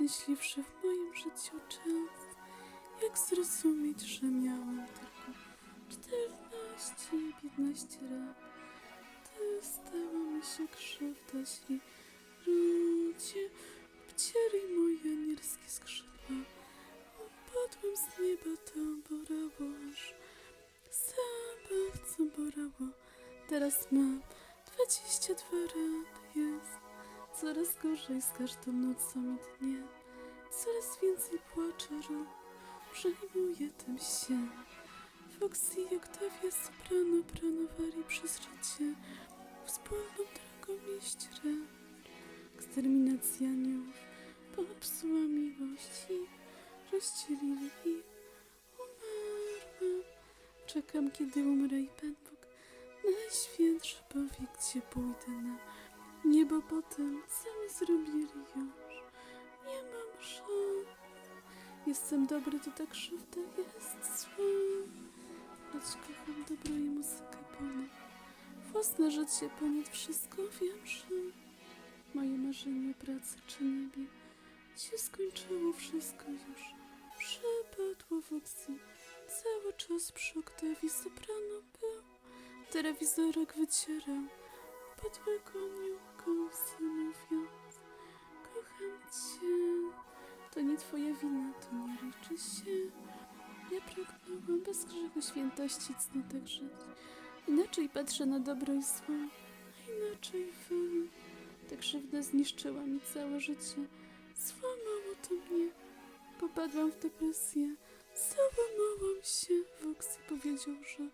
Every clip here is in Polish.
najszczęśliwszy w moim życiu czas. Jak zrozumieć, że miałam tylko 14-15 lat? Gdy stała mi się krzywda źli, ludzie obcięli moje anielskie skrzydła. Upadłem z nieba, tam borało aż zabawco borało. Teraz mam 22 lat, jest coraz gorzej z każdą nocą i dniem. Coraz więcej płaczę rąk, przejmuję tym się. Foxy i Octavia Soprano planowali przez życie wspólną drogą iść. Eksterminacja aniołów popsuła miłość i rozdzielili ich. Umarłam. Czekam, kiedy umrę i Pan Bóg Najświętszy powie, gdzie pójdę na niebo potem, co mi zrobili już. Nie mam szans. Jestem dobry, to tak krzywda jest zła. Lecz kocham dobro i muzykę ponad. Własne życie ponad wszystko wiem, że moje marzenie pracy czy niebie się skończyło wszystko już. Przepadło w akcji. Cały czas przy Oktawii soprano był. Telewizorek wycierał. Podłego mówiąc Kocham cię. To nie twoja wina, to nie liczy się. Ja pragnęłam bez grzechu świętości cnotek żyć. Inaczej patrzę na dobro i zło, a inaczej wy. Ta krzywda zniszczyła mi całe życie. Złamało to mnie. Popadłam w depresję. Załamałam się. Voxy powiedział, że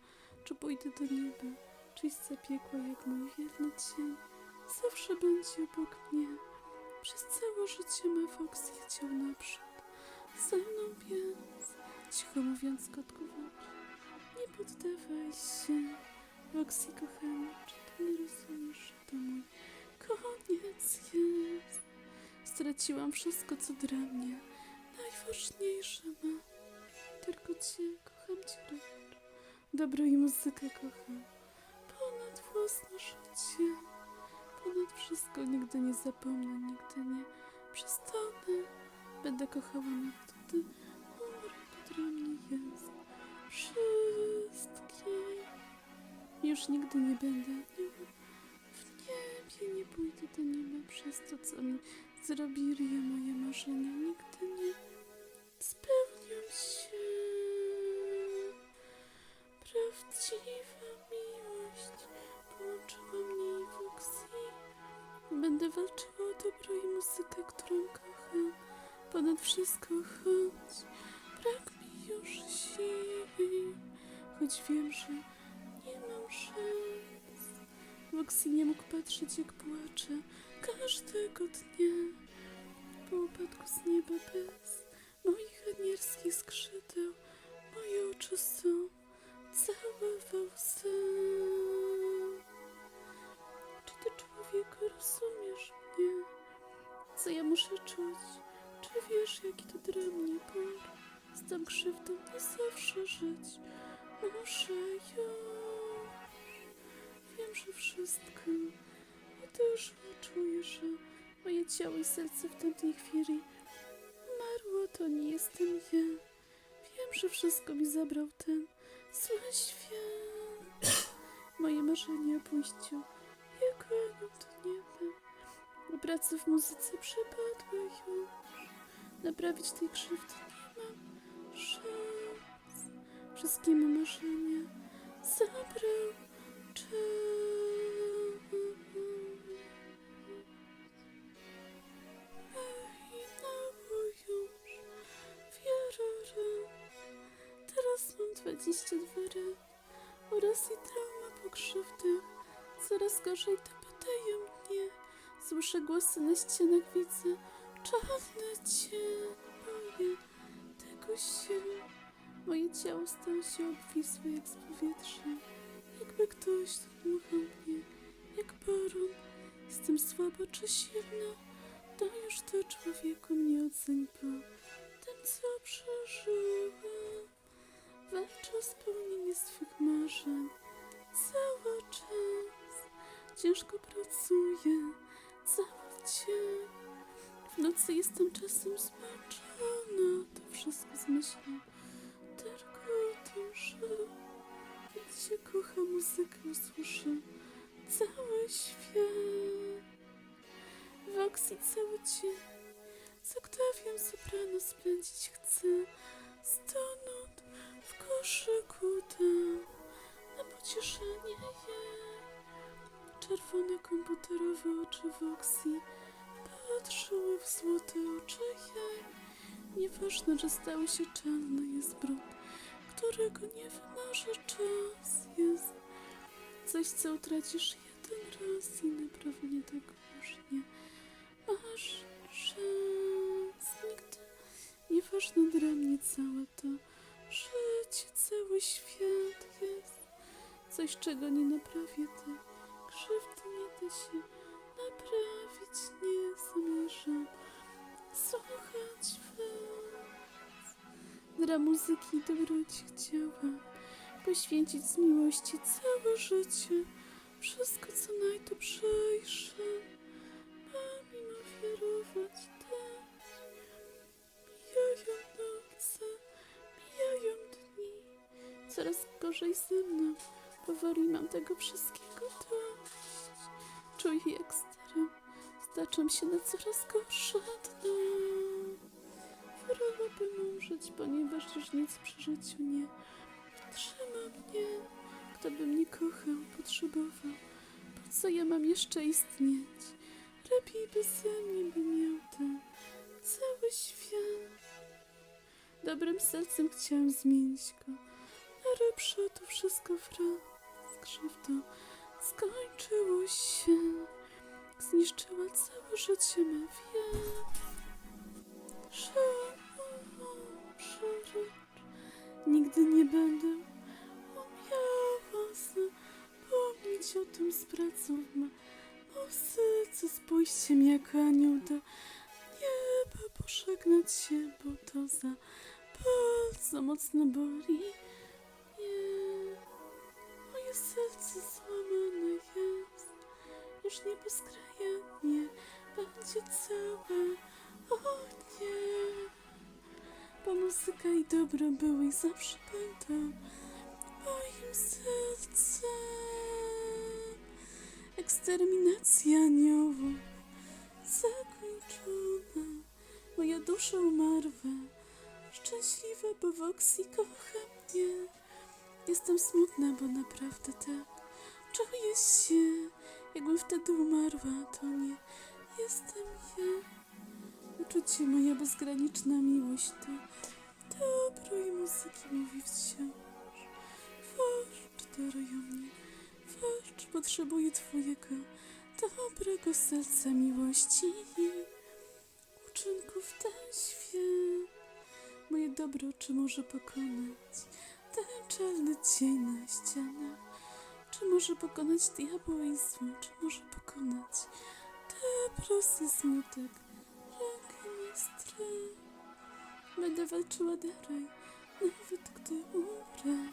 czy pójdę do nieba, czyś zapiekła jak mój wierny cień. Zawsze będzie obok mnie. Przez całe życie me Foxy chciał naprzód. Ze mną więc, cicho mówiąc kotku w oczy, nie poddawaj się. Foxy kochany, czy ty nie rozumiesz, że to mój koniec jest? Straciłam wszystko, co dla mnie najważniejsze ma. Tylko cię, kocham cię, Robert. Dobro i muzykę kocham. Ponad własne życie. Ponad wszystko nigdy nie zapomnę, nigdy nie przestanę. Będę kochała nawet gdy umrę, dla mnie jest. Już nigdy nie będę aniołem. W niebie nie pójdę do nieba przez to, co mi zrobili, a moje marzenia nigdy nie Będę walczyła o dobro i muzykę, którą kocham. Ponad wszystko choć brak mi już sił. Choć wiem, że nie mam szans. Foxy nie mógł patrzeć, jak płaczę każdego dnia. Po upadku z nieba bez Że wszystko odeszło. Czuję, że moje ciało i serce w tamtej chwili umarło. To nie jestem ja. Wiem, że wszystko mi zabrał ten zły świat. Moje marzenie o pójściu anioł do nieba. O pracy w muzyce przepadła już. Naprawić tej krzywdy nie mam szans. Wszystkie marzenia zabrał czas. Oraz i trauma po krzywdach. Coraz gorzej to pytają mnie. Słyszę głosy na ścianach, widzę czarny cień. Boję tego się. Moje ciało stało się obwisłe jak z powietrza. Jakby ktoś dmuchał mnie, jak baron. Jestem słaba czy silna? To już to człowieku mnie oceń po tym, co przeżyłam. Walczę o spełnienie swych marzeń cały czas. Ciężko pracuję cały dzień. W nocy jestem czasem zmęczona, to wszystko zmyślam. Tylko o tym, że kiedy się kocha muzykę, usłyszę cały świat. W akcji cały dzień z oktawią soprano spędzić chcę. W koszyku tam na pocieszenie jej. Czerwone komputerowe oczy Voxi patrzyły w złote oczy jej. Nieważne, że stały się czarne, jest brud, którego nie wymarzy czas. Jest coś, co utracisz jeden raz i naprawdę tego już nie masz szans. Nigdy nieważne dla mnie całe to życie, cały świat jest coś, czego nie naprawię ty. Krzywdy nie da się naprawić, nie zamierzam słuchać was. Dla muzyki i dobroci chciałam poświęcić z miłości całe życie. Gorzej ze mną. Powoli mam tego wszystkiego dość. Czuję jak staram, staczam się na coraz gorsze dno. Wolałabym umrzeć, ponieważ już nic przy życiu nie trzyma mnie. Kto by mnie kochał, potrzebował, po co ja mam jeszcze istnieć? Lepiej beze mnie by miał ten cały świat. Dobrym sercem chciałam zmienić go lepsze, to wszystko wraz z krzywdą skończyło się. Zniszczyła całe życie wiatr. Szarocz, nigdy nie będę umiała zapomnieć o tym z pracą ma. O serce spójrzcie mi jak anioł do nieba pożegnać się, bo to za bardzo mocno boli. Serce złamane jest. Już nie bezkrajnie będzie całe. O nie. Bo muzyka i dobro były i zawsze będą moim sercem. Eksterminacja aniołów zakończona. Moja dusza umarła. Szczęśliwa, bo Voxy kocha mnie. Jestem smutna, bo naprawdę tak. Czuję się, jakbym wtedy umarła. To nie jestem ja. Uczucie moja bezgraniczna miłość to dobro i muzyki mówi wciąż. Waszcz darują mnie, waszcz potrzebuje twojego dobrego serca miłości i uczynków ten świat. Moje dobro czy może pokonać czarny cień na ścianach? Czy może pokonać diabła i zło? Czy może pokonać te prosty smutek? Rękę strach. Będę walczyła dalej, nawet gdy umrę.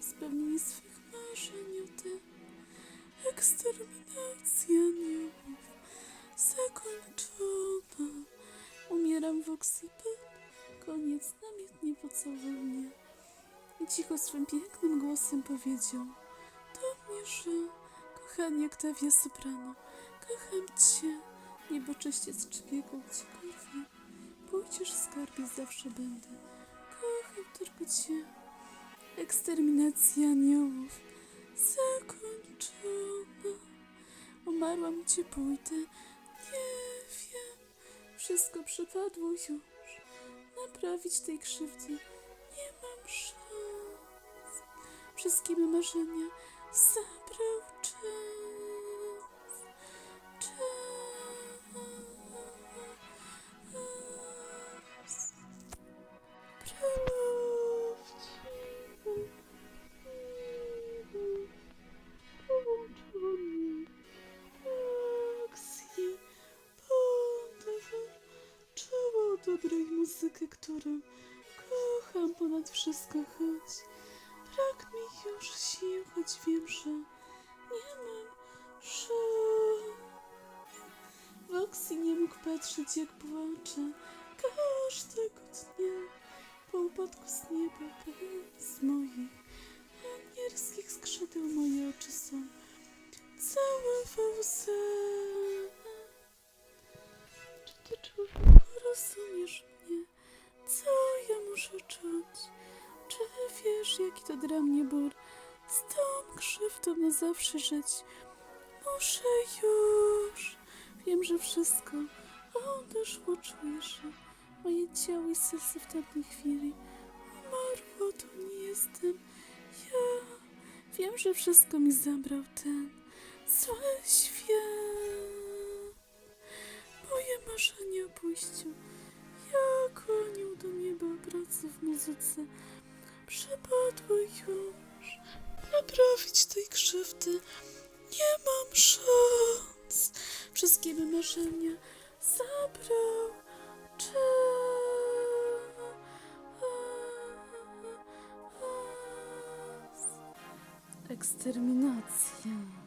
Spełnienie swych marzeń o tę eksterminacja swym pięknym głosem powiedział do mnie, że kochanie Oktawia Soprano, kocham cię, niebo czyściec człowieku, gdziekolwiek pójdziesz skarbie, zawsze będę. Kocham tylko cię. Eksterminacja aniołów zakończona. Umarłam, gdzie pójdę, nie wiem. Wszystko przepadło już. Naprawić tej krzywdy Wszystkie me marzenia zabrał czas. Czas. Dobrej muzykę, którą kocham ponad wszystko, choć brak mi już sił, choć wiem, że nie mam szans. Voxy nie mógł patrzeć jak płaczę każdego dnia po upadku z nieba bez moich dla mnie ból? Z tą krzywdą na zawsze żyć Muszę już Wiem, że wszystko odeszło, czuję, że moje ciało i serce w tamtej chwili umarło, to nie jestem ja. Wiem, że wszystko mi zabrał ten zły świat. Moje marzenie o pójściu jak anioł do nieba pracy w muzyce przepadło już naprawić tej krzywdy nie mam szans. Wszystkie me marzenia zabrał czas. Eksterminacja.